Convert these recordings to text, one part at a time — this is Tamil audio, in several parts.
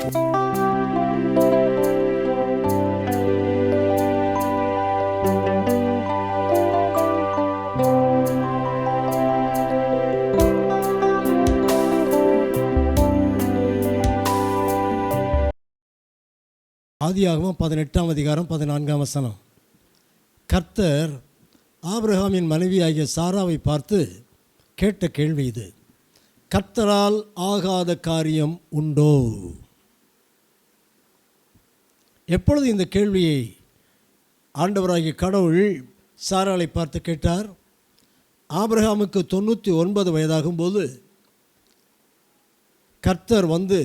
ஆதியாகவும் பதினெட்டாம் அதிகாரம் பதினான்காம் வசனம். கர்த்தர் ஆபிரகாமின் மனைவியாகிய சாராவை பார்த்து கேட்ட கேள்வி இது. கர்த்தரால் ஆகாத காரியம் உண்டோ? எப்பொழுது இந்த கேள்வியை ஆண்டவராகிய கடவுள் சாராளை பார்த்து கேட்டார்? ஆபிரகாமுக்கு தொண்ணூற்றி ஒன்பது வயதாகும்போது கர்த்தர் வந்து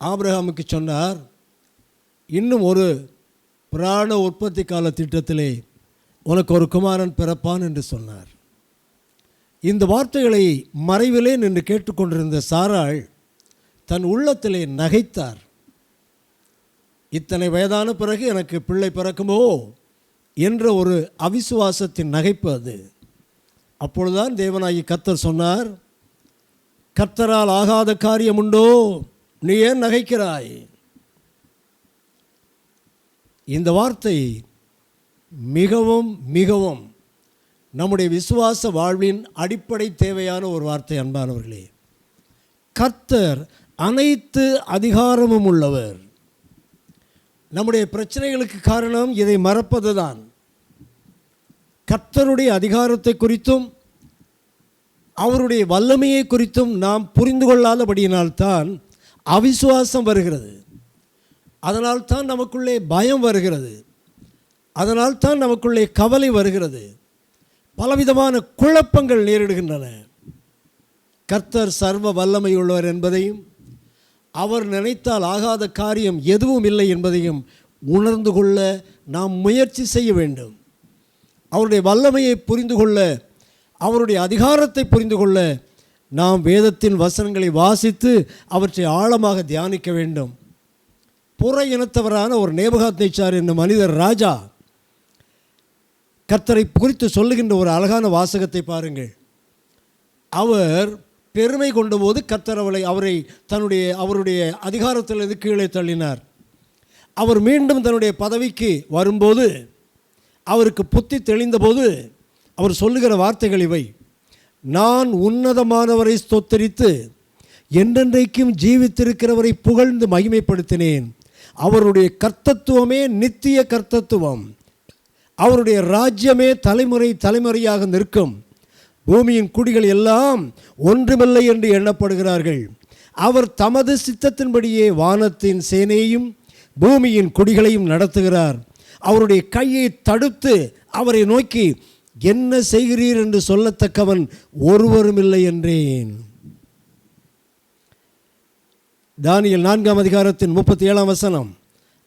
ஆபிரகாமுக்கு சொன்னார் இன்னும் ஒரு பிராண உற்பத்தி கால திட்டத்திலே உனக்கு ஒரு குமாரன் பிறப்பான் என்று சொன்னார். இந்த வார்த்தைகளை மறைவிலே நின்று கேட்டுக்கொண்டிருந்த சாராள் தன் உள்ளத்திலே நகைத்தார். இத்தனை வயதான பிறகு எனக்கு பிள்ளை பிறக்குமோ என்ற ஒரு அவிசுவாசத்தின் நகைப்பு அது. அப்பொழுதுதான் தேவனாகி கத்தர் சொன்னார் கத்தரால் ஆகாத காரியம் உண்டோ? நீ ஏன் நகைக்கிறாய்? இந்த வார்த்தை மிகவும் மிகவும் நம்முடைய விசுவாச வாழ்வின் அடிப்படை தேவையான ஒரு வார்த்தை அன்பானவர்களே. கர்த்தர் அனைத்து அதிகாரமும் உள்ளவர். நம்முடைய பிரச்சனைகளுக்கு காரணம் இதை மறப்பது தான் கர்த்தருடைய அதிகாரத்தை குறித்தும் அவருடைய வல்லமையை குறித்தும் நாம் புரிந்து கொள்ளாதபடியினால்தான் அவிசுவாசம் வருகிறது. அதனால் தான் நமக்குள்ளே பயம் வருகிறது. அதனால் தான் நமக்குள்ளே கவலை வருகிறது. பலவிதமான குழப்பங்கள் நேரிடுகின்றன. கர்த்தர் சர்வ வல்லமை உள்ளவர் என்பதையும் அவர் நினைத்தால் ஆகாத காரியம் எதுவும் இல்லை என்பதையும் உணர்ந்து கொள்ள நாம் முயற்சி செய்ய வேண்டும். அவருடைய வல்லமையை புரிந்து கொள்ள அவருடைய அதிகாரத்தை புரிந்து கொள்ள நாம் வேதத்தின் வசனங்களை வாசித்து அவற்றை ஆழமாக தியானிக்க வேண்டும். புற இனத்தவரான ஒரு நேபகாத் நேச்சார் என்னும் மனிதர் ராஜா கர்த்தரை குறித்து சொல்லுகின்ற ஒரு அழகான வாசகத்தை பாருங்கள். அவர் பெருமை கொண்டபோது கர்த்தர் அவளை அவரை தன்னுடைய அவருடைய அதிகாரத்திலிருந்து கீழே தள்ளினார். அவர் மீண்டும் தன்னுடைய பதவிக்கு வரும்போது அவருக்கு புத்தி தெளிந்தபோது அவர் சொல்லுகிற வார்த்தைகள் இவை. நான் உன்னதமானவரை ஸ்தோத்தரித்து என்றென்றைக்கும் ஜீவித்திருக்கிறவரை புகழ்ந்து மகிமைப்படுத்தினேன். அவருடைய கர்த்தத்துவமே நித்திய கர்த்தத்துவம். அவருடைய ராஜ்யமே தலைமுறை தலைமுறையாக நிற்கும். பூமியின் குடிகள் எல்லாம் ஒன்றுமில்லை என்று எண்ணப்படுகிறார்கள். அவர் தமது சித்தத்தின்படியே வானத்தின் சேனையையும் பூமியின் குடிகளையும் நடத்துகிறார். அவருடைய கையை தடுத்து அவரை நோக்கி என்ன செய்கிறீர் என்று சொல்லத்தக்கவன் ஒருவரும் இல்லை என்றேன். தானியல் நான்காம் அதிகாரத்தின் முப்பத்தி ஏழாம் வசனம்.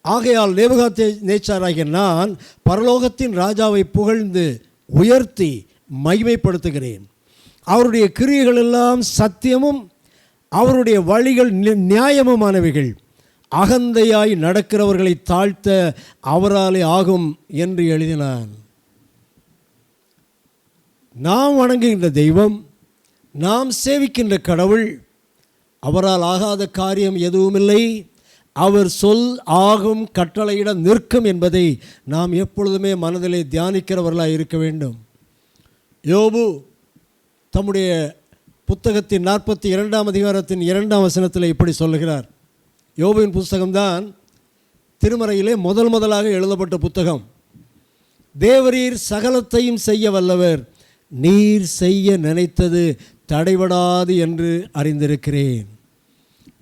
ஆகையால் நேபுகாத்தே நேச்சாராகிய நான் பரலோகத்தின் ராஜாவை புகழ்ந்து உயர்த்தி மகிமைப்படுத்துகிறேன். அவருடைய கிரியைகள் எல்லாம் சத்தியமும் அவருடைய வழிகள் நி- நியாயமுமானவைகள். அகந்தையாய் நடக்கிறவர்களை தாழ்த்த அவராலே ஆகும் என்று எழுதினான். நாம் வணங்குகின்ற தெய்வம் நாம் சேவிக்கின்ற கடவுள் அவரால் ஆகாத காரியம் எதுவுமில்லை. அவர் சொல் ஆகும் கட்டளையிட நிற்கும் என்பதை நாம் எப்பொழுதுமே மனதிலே தியானிக்கிறவர்களாக இருக்க வேண்டும். யோபு தம்முடைய புத்தகத்தின் நாற்பத்தி இரண்டாம் அதிகாரத்தின் இரண்டாம் வசனத்தில் இப்படி சொல்லுகிறார். யோபுவின் புஸ்தகம்தான் திருமறையிலே முதல் முதலாக எழுதப்பட்ட புத்தகம். தேவரீர் சகலத்தையும் செய்ய வல்லவர் நீர் செய்ய நினைத்தது தடைபடாது என்று அறிந்திருக்கிறேன்.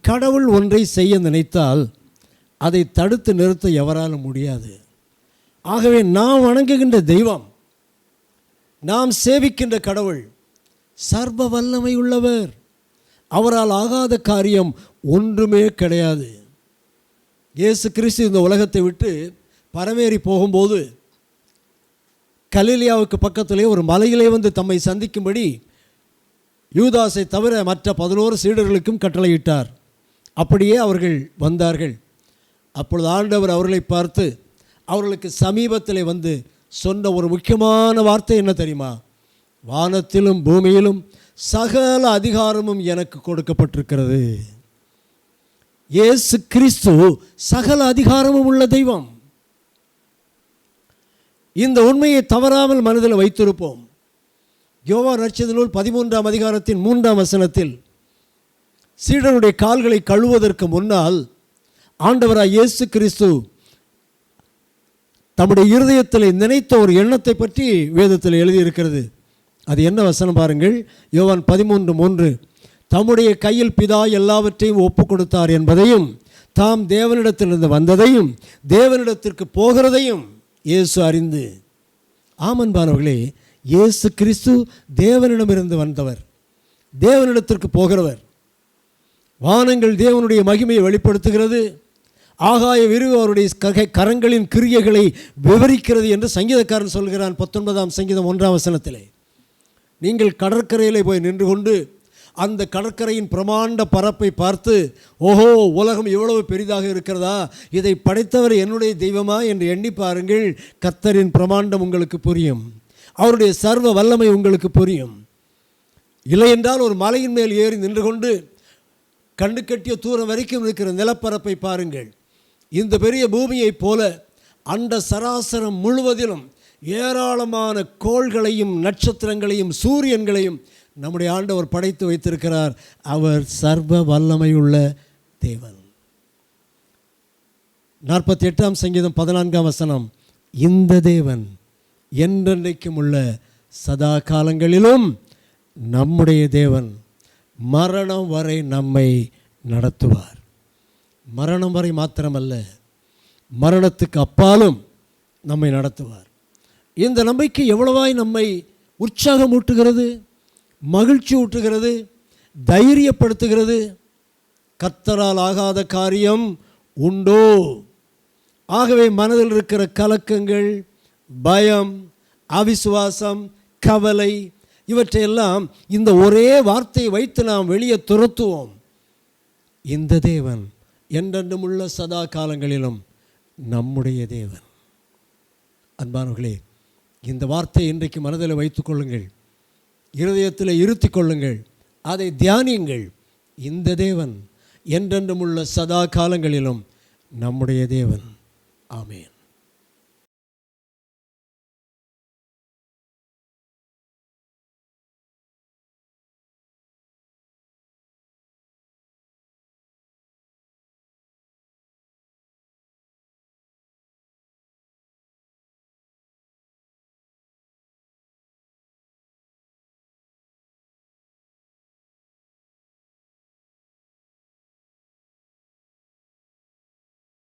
கடவுள் ஒன்றை செய்ய நினைத்தால் அதை தடுத்து நிறுத்த எவராலும் முடியாது. ஆகவே நாம் வணங்குகின்ற தெய்வம் நாம் சேவிக்கின்ற கடவுள் சர்வ வல்லமை உள்ளவர். அவரால் ஆகாத காரியம் ஒன்றுமே கிடையாது. இயேசு கிறிஸ்து இந்த உலகத்தை விட்டு பரமேறி போகும்போது கலிலியாவுக்கு பக்கத்திலே ஒரு மலையிலே வந்து தம்மை சந்திக்கும்படி யூதாஸை தவிர மற்ற பதினோரு சீடர்களுக்கும் கட்டளையிட்டார். அப்படியே அவர்கள் வந்தார்கள். அப்பொழுது ஆண்டவர் அவர்களை பார்த்து அவர்களுக்கு சமீபத்தில் வந்து சொன்ன ஒரு முக்கியமான வார்த்தை என்ன தெரியுமா? வானத்திலும் பூமியிலும் சகல அதிகாரமும் எனக்கு கொடுக்கப்பட்டிருக்கிறது. இயேசு கிறிஸ்து சகல அதிகாரமும் உள்ள தெய்வம். இந்த உண்மையை தவறாமல் மனதில் வைத்திருப்போம். யோவா நட்சத்திர நூல் பதிமூன்றாம் அதிகாரத்தின் மூன்றாம் வசனத்தில் சீடனுடைய கால்களை கழுவுவதற்கு முன்னால் ஆண்டவராக இயேசு கிறிஸ்து தம்முடைய இருதயத்தில் நினைத்த ஒரு எண்ணத்தை பற்றி வேதத்தில் எழுதியிருக்கிறது. அது என்ன வசனம் பாருங்கள்? யோவான் பதிமூன்று மூன்று. தம்முடைய கையில் பிதா எல்லாவற்றையும் ஒப்பு கொடுத்தார் என்பதையும் தாம் தேவனிடத்திலிருந்து வந்ததையும் தேவனிடத்திற்கு போகிறதையும் இயேசு அறிந்து. ஆமன்பானவர்களே இயேசு கிறிஸ்து தேவனிடமிருந்து வந்தவர். தேவனிடத்திற்கு போகிறவர். வானங்கள் தேவனுடைய மகிமையை வெளிப்படுத்துகிறது. ஆகாய விரிவு அவருடைய ககை- கரங்களின் கிரியைகளை விவரிக்கிறது என்று சங்கீதக்காரன் சொல்கிறான் பத்தொன்பதாம் சங்கீதம் ஒன்றாம் வசனத்திலே. நீங்கள் கடற்கரையிலே போய் நின்று கொண்டு அந்த கடற்கரையின் பிரமாண்ட பரப்பை பார்த்து ஓஹோ உலகம் எவ்வளவு பெரிதாக இருக்கிறதா? இதை படைத்தவர் என்னுடைய தெய்வமா? என்று எண்ணி பாருங்கள். கத்தரின் பிரமாண்டம் உங்களுக்கு புரியும். அவருடைய சர்வ வல்லமை உங்களுக்கு புரியும். இல்லை என்றால் ஒரு மலையின் மேல் ஏறி நின்று கொண்டு கண்டு கட்டிய தூரம் வரைக்கும் இருக்கிற நிலப்பரப்பை பாருங்கள். இந்த பெரிய பூமியைப் போல அண்ட சராசரம் முழுவதிலும் ஏராளமான கோள்களையும் நட்சத்திரங்களையும் சூரியன்களையும் நம்முடைய ஆண்டவர் படைத்து வைத்திருக்கிறார். அவர் சர்வ வல்லமையுள்ள தேவன். நாற்பத்தி எட்டாம் சங்கீதம் பதினான்காம் வசனம் இந்த தேவன் என்றென்றைக்கும் உள்ள சதா காலங்களிலும் நம்முடைய தேவன் மரணம் வரை நம்மை நடத்துவார். மரணம் வரை மாத்திரமல்ல மரணத்துக்கு அப்பாலும் நம்மை நடத்துவார். இந்த நம்பிக்கை எவ்வளவாய் நம்மை உற்சாகம் ஊட்டுகிறது மகிழ்ச்சி ஊட்டுகிறது தைரியப்படுத்துகிறது? கத்தரால் ஆகாத காரியம் உண்டோ? ஆகவே மனதில் இருக்கிற கலக்கங்கள் பயம் அவிசுவாசம் கவலை இவற்றையெல்லாம் இந்த ஒரே வார்த்தையை வைத்து நாம் வெளியே துரத்துவோம். இந்த தேவன் என்றென்றும் உள்ள சதா காலங்களிலும் நம்முடைய தேவன். அன்பானவர்களே இந்த வார்த்தையை இன்றைக்கு மனதில் வைத்துக்கொள்ளுங்கள் இருதயத்தில் இருத்திக் கொள்ளுங்கள். அதை தியானியுங்கள். இந்த தேவன் என்றென்றும் உள்ள சதா காலங்களிலும் நம்முடைய தேவன். ஆமேன்.